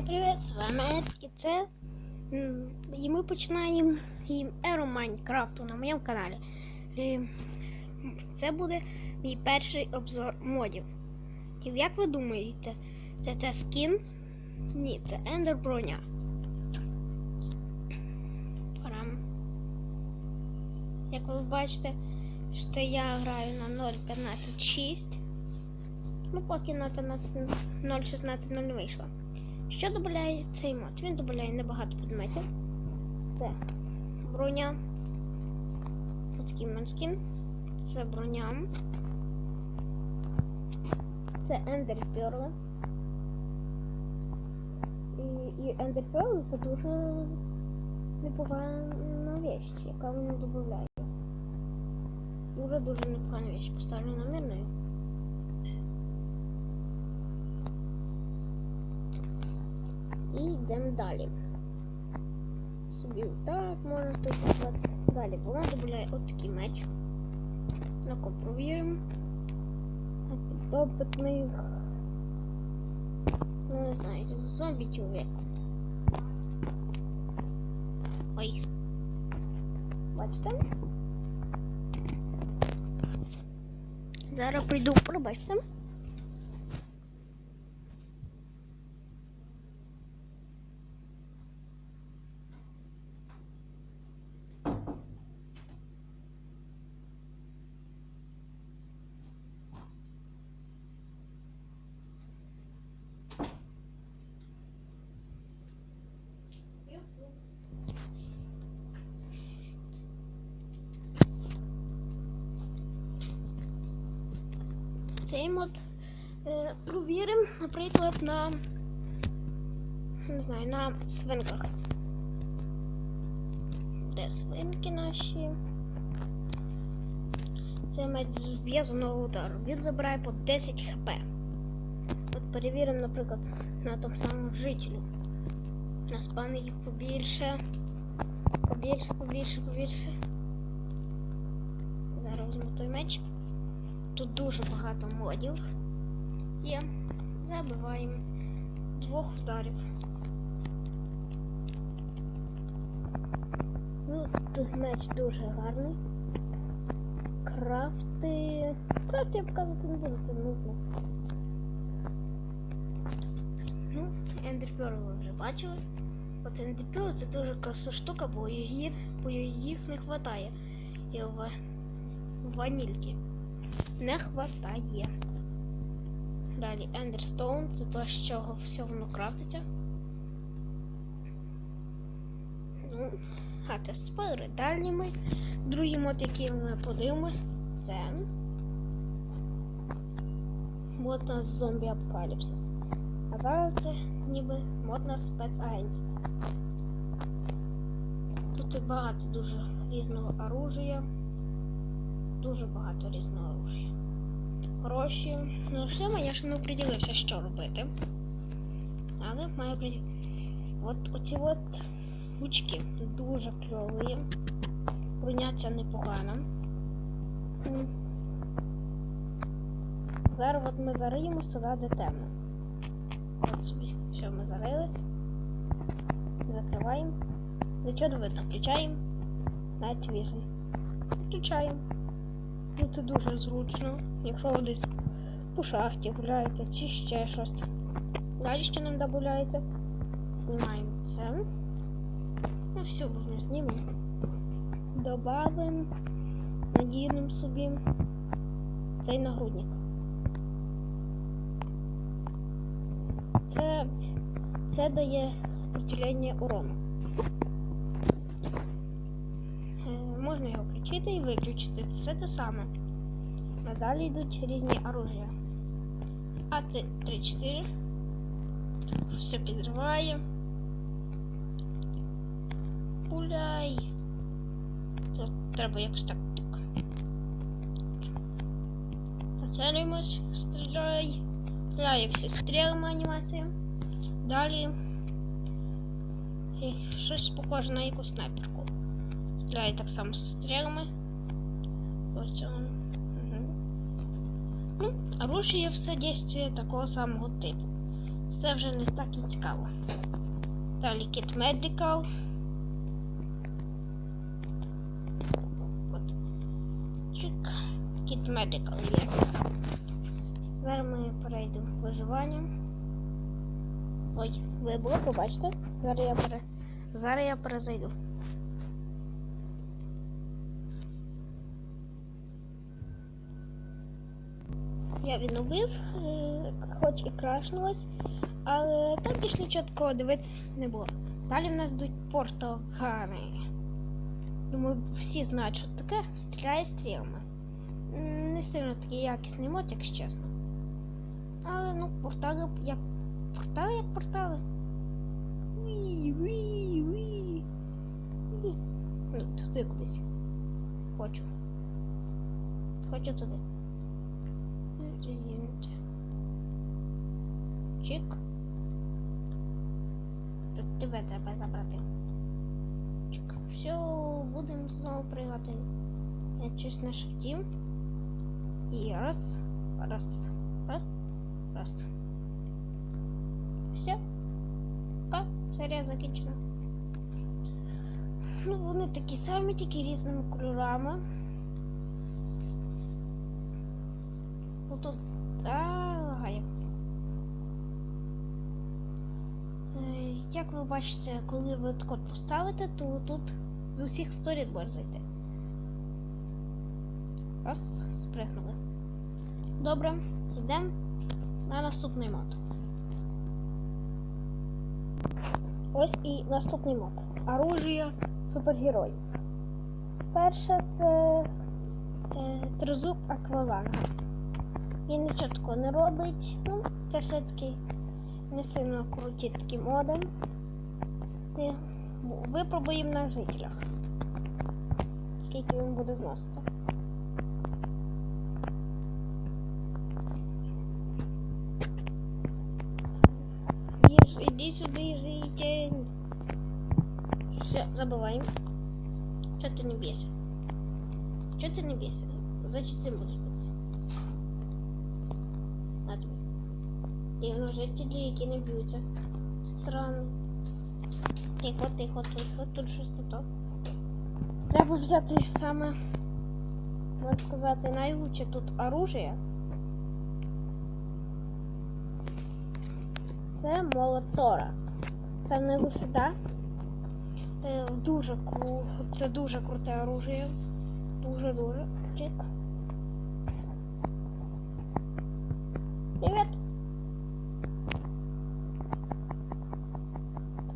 Хай привіт, з вами Ед, і це. І ми починаємо еру Майнкрафту на моєму каналі. Це буде мій перший обзор модів. І як ви думаєте, це це скін? Ні, це Ендер броня. Як ви бачите, що я граю на 0.15.6. Ну, поки 0.15 0.16 не вийшло. Що додає цей мод? Він додає небагато предметів. Це броня. Такий манскін. Це броня. Це Pearl. І, і Pearl це дуже непогана вещь, яка мені додає. Дуже-дуже непогана вещь. Поставлю на І йдемо далі. Собі так можна тут працювати. Далі вона додає от такий меч. Ну-ка, провіримо. Підопитних. Ну, не знаю, зомбі чоловік. Ой. Бачите? Зараз прийду, пробачте. Цей мод е, провіримо, наприклад, на не знаю, на свинках. Де свинки наші? Це меч зв'язаного удару. Він забирає по 10 хп. От перевіримо, наприклад, на тому самому жителю. На спани їх побільше. Побільше, побільше, побільше. Зараз візьму той меч. Тут дуже багато модів є. Забиваємо з двох ударів. Ну, тут меч дуже гарний. Крафти. Крафти я показувати не буду, це нудно. Ну, ендерперл ви вже бачили. От ендерперл це дуже класна штука, бо їх, бо їх не вистачає. І в ванільки не хватає. Далі Ендерстоун це то, з чого все воно крафтиться. Ну, а це ми. Другий мод, який ми подивимось, це мод на зомбі апокаліпсис. А зараз це ніби мод на спецагентів. Тут багато дуже різного оружия дуже багато різного оружия. Гроші. Ну, грошима я ще не оприділився, що робити. Але маю приділ. От оці от ручки дуже кльові. Непогана. М. Зараз от ми зариємось туди, де темно. От собі. Все, ми зарились. Закриваємо. Нічого не видно. Включаємо. Навіть візний. Включаємо. Ну це дуже зручно, якщо ви десь по шахті гуляєте чи ще щось. Далі що нам додається? Знімаємо це. Ну все, можна знімемо. Добавимо, надінемо собі цей нагрудник. Це, це дає сопротивлення урону. Можна його включити і виключити. Все те саме. Надалі йдуть різні оружия. А 3-4. Все підриває. Пуляй. Тут треба якось так. Нацелюємось, стріляй. Стріляє всі стрілами анімації. Далі. е, Щось похоже на якусь снайперку. Стріляє так само з стрілами. Угу. Ну, оружие все дійствує такого самого типу. Це вже не так і цікаво. Далі Kit Medical. От. Чик. Kit Medical є. Зараз ми перейдемо в виживання. Ой, вибуло, побачите? Зараз я пере... Зараз я перезайду. Я відновив, е, хоч і крашнулась, але там більш нічого такого дивитися не було. Далі в нас йдуть портогани. Думаю, всі знають, що таке стріляє стрілами. Не сильно такий якісний мод, якщо чесно. Але ну, портали як портали, як портали. Уі. Уі. Ну, туди кудись. Хочу. Хочу туди. Резидент. Чик. Тебе треба забрати. Чик. Все, будемо знову пригати. Я щось на шифті. І раз, раз, раз, раз. Все. Ка, серія закінчена. Ну, вони такі самі, тільки різними кольорами. Тут лагає. Е, Як ви бачите, коли ви код поставите, то тут з усіх сторін може зайти. Раз, спригнули. Добре, йдемо на наступний мод. Ось і наступний мод. Оружие супергероїв. Перше це е, тризуб акваланга Він нічого такого не робить. Ну, це все-таки не сильно круті такі моди. І Випробуємо на жителях. Скільки він буде зносити. Їж, іди сюди, житель. Все, забываем. Что ты не бесишь? Что ты не бесишь? Значит, цим будеш Дивно жителі, які не б'ються. Странно. Тихо, тихо, тихо, тут щось не то. Треба взяти саме, можна сказати, найвуче тут оружие. Це молотора. Це лише да? Е, Дуже кру... Це дуже круте оружие. Дуже-дуже. Привіт!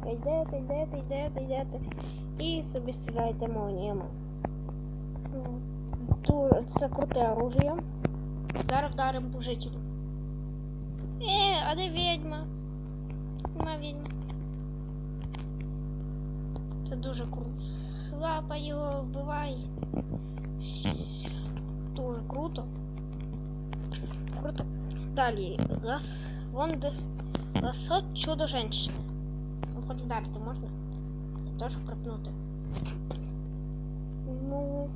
Так, Йдете, йдете, йдете, йдете. І собі стріляєте молніями. Ну, Дуже це круте оружие. Зараз вдаримо по жителю. Е, а де відьма? Нема відьма. Це дуже круто. Лапа його вбивай. Щ, Дуже круто. Круто. Далі. Лас. Вон де. Ласо чудо женщини. Хоч вдарити можна? І теж припнути. Ну.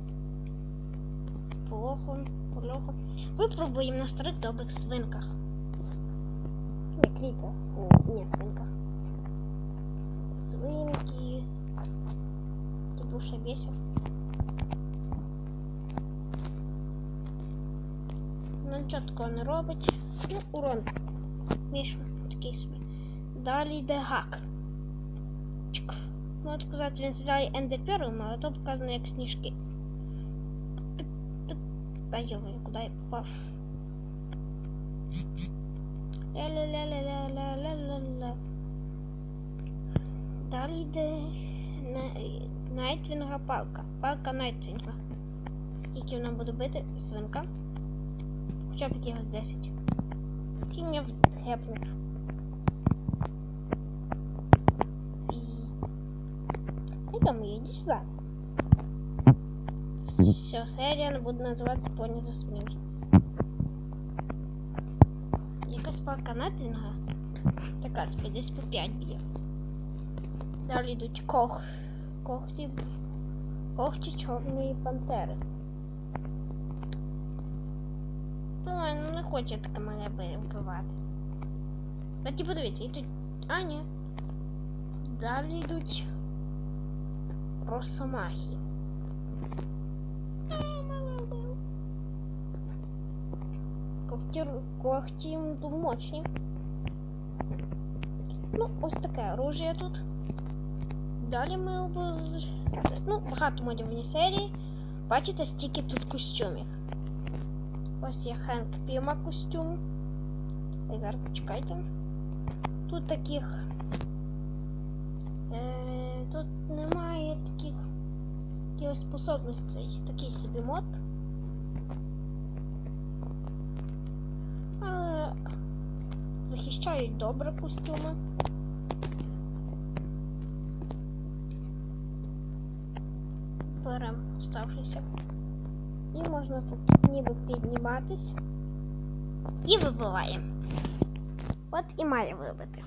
Плохо, плохо. Випробуємо на старих добрих свинках. Не кріпер. Ні, свинках. Свинки. Ти був ще бісив. Ну такого не робить. Ну, урон. Міш такий собі. Далі йде гак. Можна сказати, він стріляє ендерпером, але то показано як сніжки. Та йома, куди я попав? Ля-ля-ля-ля-ля-ля-ля-ля-ля. Далі йде Найтвінга палка. Палка Найтвінга. Скільки вона буде бити? Свинка. Хоча б якихось 10. Кінь я гепнув. Йдемо, іди сюди. Все, серія не буде називатися поні за свинки. Якась палка Найтвінга. Така собі десь по 5 б'є. Далі йдуть кох. Когті. Когті чорної пантери. Ой, ну не хоче таке мене би вбивати. А ті подивіться, і тут. А, ні. Далі йдуть росомахи. Когті, когті дуже мощні. Ну, ось таке оружие тут. Далі ми обоз... Ну, багато модівні серії. Бачите, стільки тут костюмів. Ось є Хенк Піма костюм. Ой, зараз почекайте. Тут таких. якихось способностей. Такий собі мод. Але захищають добре костюми. Беремо оставшися. І можна тут ніби підніматись. І вибиваємо. От і має вибити.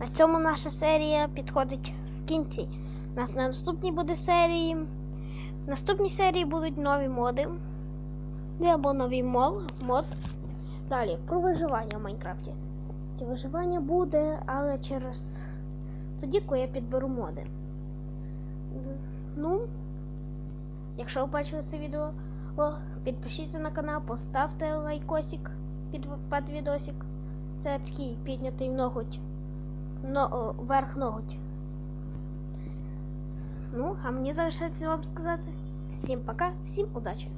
На цьому наша серія підходить в кінці. Нас на наступній буде серії. В наступній серії будуть нові моди. Або новий мол, мод. Далі про виживання в Майнкрафті. Ті Виживання буде, але через тоді, коли я підберу моди. Ну, якщо ви бачили це відео, підпишіться на канал, поставте лайкосик під, під відосик. Це такий піднятий ноготь. Но, верх ноготь. Ну, а мені залишається вам сказати. Всім пока, всім удачі!